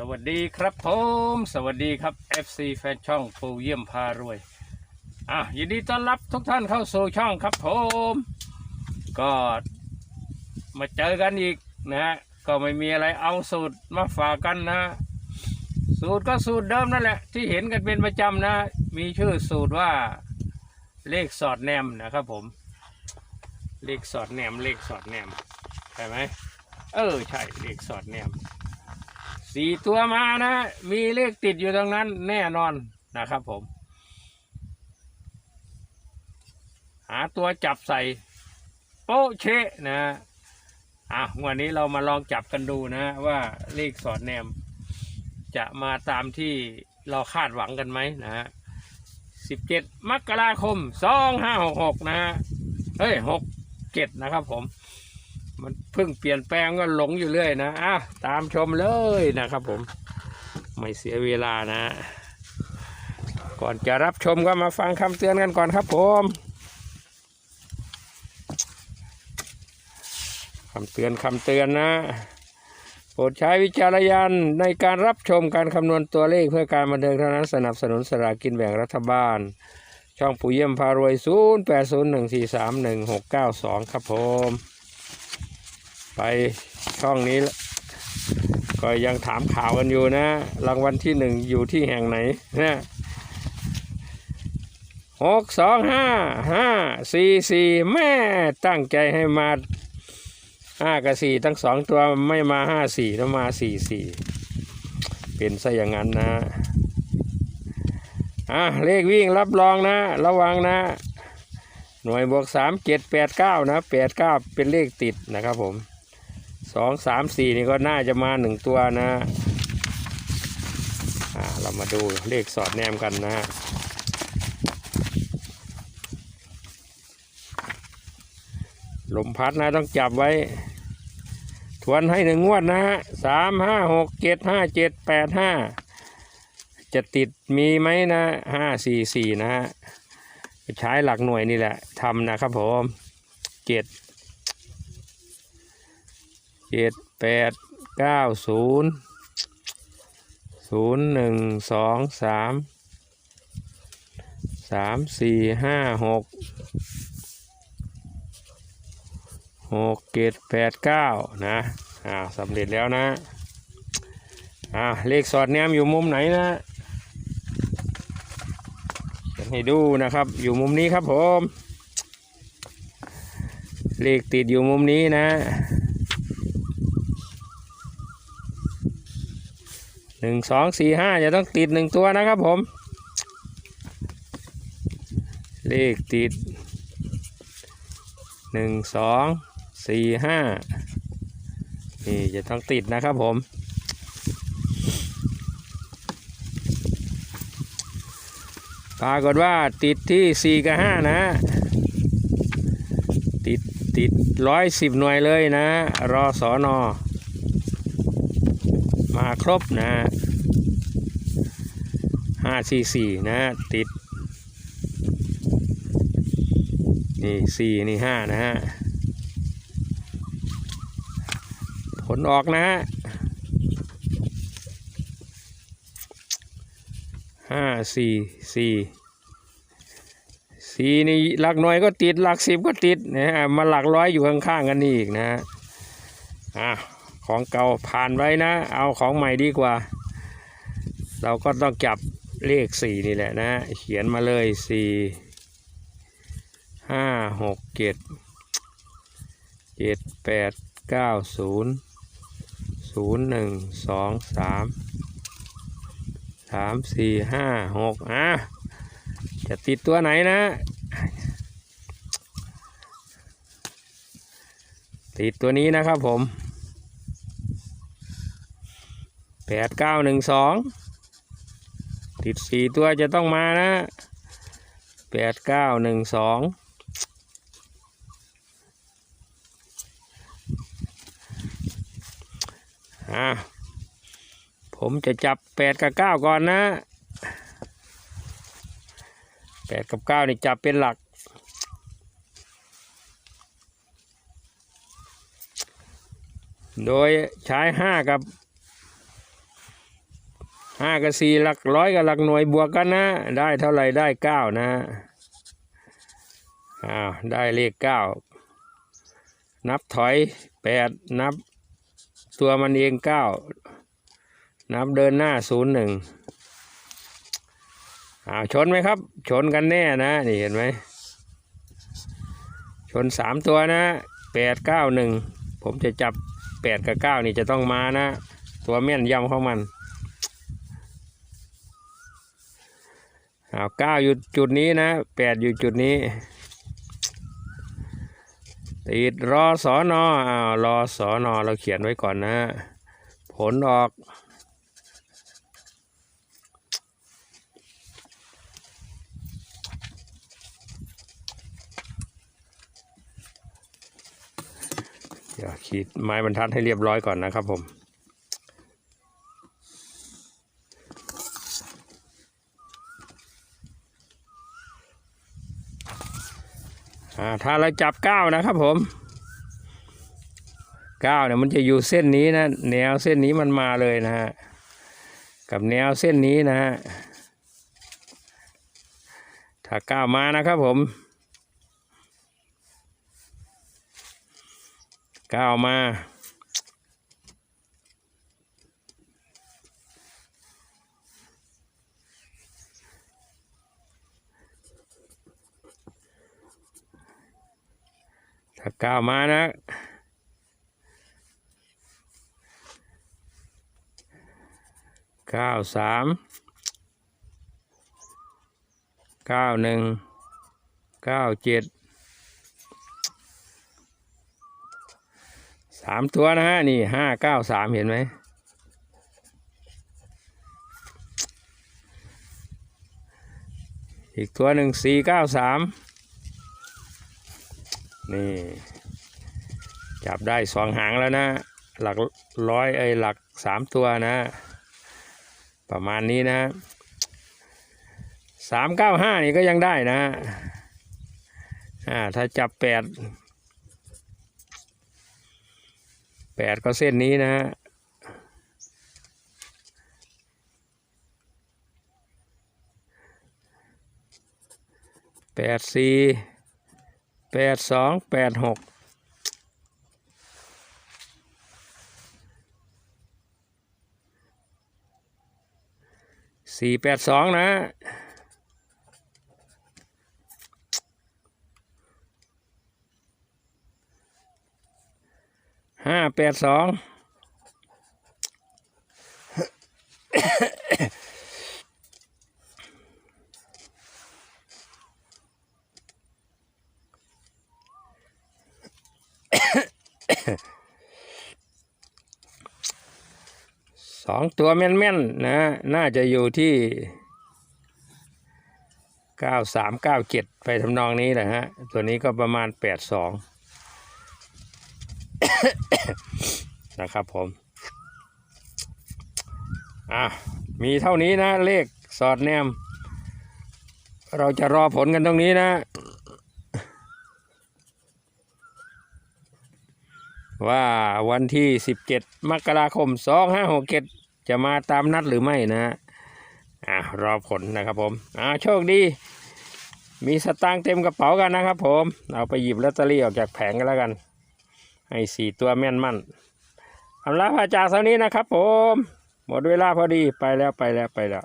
สวัสดีครับผมสวัสดีครับ FC แฟนช่องปูเยี่ยมพารวยอะยินดีต้อนรับทุกท่านเข้าสู่ช่องครับผมก็มาเจอกันอีกนะฮะก็ไม่มีอะไรเอาสูตรมาฝากกันนะ สูตรก็สูตรเดิมนั่นแหละ ที่เห็นกันเป็นประจำนะ มีชื่อสูตรว่าเลขสอดแนมนะครับผม เลขสอดแนมเลขสอดแนมใช่ไหมเออใช่เลขสอดแนม สี่ตัวมานะ มีเลขติดอยู่ตรงนั้นแน่นอนนะครับผม หาตัวจับใส่ โป๊ะเชะนะอะวันนี้เรามาลองจับกันดูนะว่าเลขสอดแนม จะมาตามที่เราคาดหวังกันไหมนะฮะสิบเจ็ดมกราคมสองห้าหกหกนะฮะเฮ้ยหกเจ็ดนะครับผม มันเพิ่งเปลี่ยนแปลงก็หลงอยู่เรื่อยนะอะตามชมเลยนะครับผม ไม่เสียเวลานะ ก่อนจะรับชมก็มาฟังคำเตือนกันก่อนครับผมคำเตือนคำเตือนนะโปรดใช้วิจารณญาณในการรับชมการคำนวณตัวเลขเพื่อการบันเทิงเท่านั้นสนับสนุนสลากกินแบ่งรัฐบาล ช่องปู่เยี่ยมพารวย 0 8 0 1 4 3 1 6 9 2 ครับผม ไปช่องนี้ละก็ยังถามข่าวกันอยู่นะ รางวัลที่หนึ่งอยู่ที่แห่งไหนนะหกสองห้าห้าสี่สี่แม่ตั้งใจให้มาห้ากับสี่ทั้งสองตัวไม่มาห้าสี่แล้วมาสี่สี่เป็นซะอย่างนั้นนะอะเลขวิ่งรับรองนะ ระวังนะ หน่วยบวกสามเจ็ดแปดเก้านะแปดเก้าเป็นเลขติดนะครับผม สองสามสี่นี่ก็น่าจะมาหนึ่งตัวนะอ่าเรามาดูเลขสอดแนมกันนะฮะลมพัดนะต้องจับไว้ ทวนให้หนึ่งงวดนะฮะสามห้าหกเจ็ดห้าเจ็ดแปดห้าจะติดมีไหมนะห้าสี่สี่นะฮะใช้หลักหน่วยนี่แหละทำนะครับผมเจ็ด เจ็ดแปดเก้าศูนย์ศูนย์หนึ่งสองสามสามสี่ห้าหกหกเจ็ดแปดเก้านะ อ่าสำเร็จแล้วนะ อ่า เลขสอดแนมอยู่มุมไหนนะจะให้ดูนะครับ อยู่มุมนี้ครับผม เลขติดอยู่มุมนี้นะ หนึ่งสองสี่ห้าจะต้องติดหนึ่งตัวนะครับผม เลขติดหนึ่งสองสี่ห้านี่จะต้องติดนะครับผม ปรากฏว่าติดที่สี่กับห้านะ ติดติดร้อยสิบหน่วยเลยนะ รอสอนอ มาครบนะห้าสี่สี่นะ ติด นี่สี่นี่ห้านะฮะ ผลออกนะฮะห้าสี่สี่สี่นี่หลักหน่วยก็ติดหลักสิบก็ติดนะฮะมาหลักร้อยอยู่ข้างๆกันนี่อีกนะฮะอะ ของเก่าผ่านไว้นะ เอาของใหม่ดีกว่า เราก็ต้องจับเลขสี่นี่แหละนะ เขียนมาเลยสี่ห้าหกเจ็ดเจ็ดแปดเก้าศูนย์ศูนย์หนึ่งสองสามสามสี่ห้าหกอะจะติดตัวไหนนะ ติดตัวนี้นะครับผม แปดเก้าหนึ่งสองติดสี่ตัวจะต้องมานะแปดเก้าหนึ่งสองอะผมจะจับแปดกับเก้าก่อนนะแปดกับเก้านี่จับเป็นหลักโดยใช้ห้ากับ ห้ากับสี่หลักร้อยกับหลักหน่วยบวกกันนะ ได้เท่าไหร่ได้เก้านะอ้าวได้เลขเก้านับถอยแปดนับตัวมันเองเก้านับเดินหน้าศูนย์หนึ่งอ้าวชนไหมครับ ชนกันแน่นะ นี่เห็นไหมชนสามตัวนะแปดเก้าหนึ่งผมจะจับแปดกับเก้านี่จะต้องมานะ ตัวแม่นยำของมัน อาเก้าอยู่จุดนี้นะแปดอยู่จุดนี้ ติดรอสอนออ้าวรอสอนอเราเขียนไว้ก่อนนะ ผลออกเดี๋ยวขีดไม้บรรทัดให้เรียบร้อยก่อนนะครับผม ถ้าเราจับก้าวนะครับผมก้าวเนี่ยมันจะอยู่เส้นนี้นะ แนวเส้นนี้มันมาเลยนะฮะกับแนวเส้นนี้นะฮะถ้าก้าวมานะครับผมก้าวมา ถ้าก้าวมานะเก้าสามเก้าหนึ่งเก้าเจ็ดสามตัวนะฮะ นี่ห้าเก้าสามเห็นไหมอีกตัวหนึ่งสี่เก้าสาม นี่ จับได้สองหางแล้วนะ หลักร้อยไอหลักสามตัวนะ ประมาณนี้นะสามเก้าห้านี่ก็ยังได้นะอ่าถ้าจับแปดแปดก็เส้นนี้นะแปดสี่ แปดสองแปดหกสี่แปดสองนะห้าแปดสอง สองตัวแม่นๆนะน่าจะอยู่ที่เก้าสามเก้าเจ็ดไปทำนองนี้แหละฮะ ตัวนี้ก็ประมาณแปดสองนะครับผม อะ มีเท่านี้นะ เลขสอดแนม เราจะรอผลกันตรงนี้นะ ว่าวันที่ 17 มกราคม 2567 จะมาตามนัดหรือไม่นะอะรอผลนะครับผมอ่าโชคดี มีสตางค์เต็มกระเป๋ากันนะครับผม เอาไปหยิบลอตเตอรี่ออกจากแผงกันแล้วกันให้สี่ตัวแม่นมั่นอำลาพาจากเท่านี้นะครับผม หมดเวลาพอดีไปแล้วไปแล้วไปแล้ว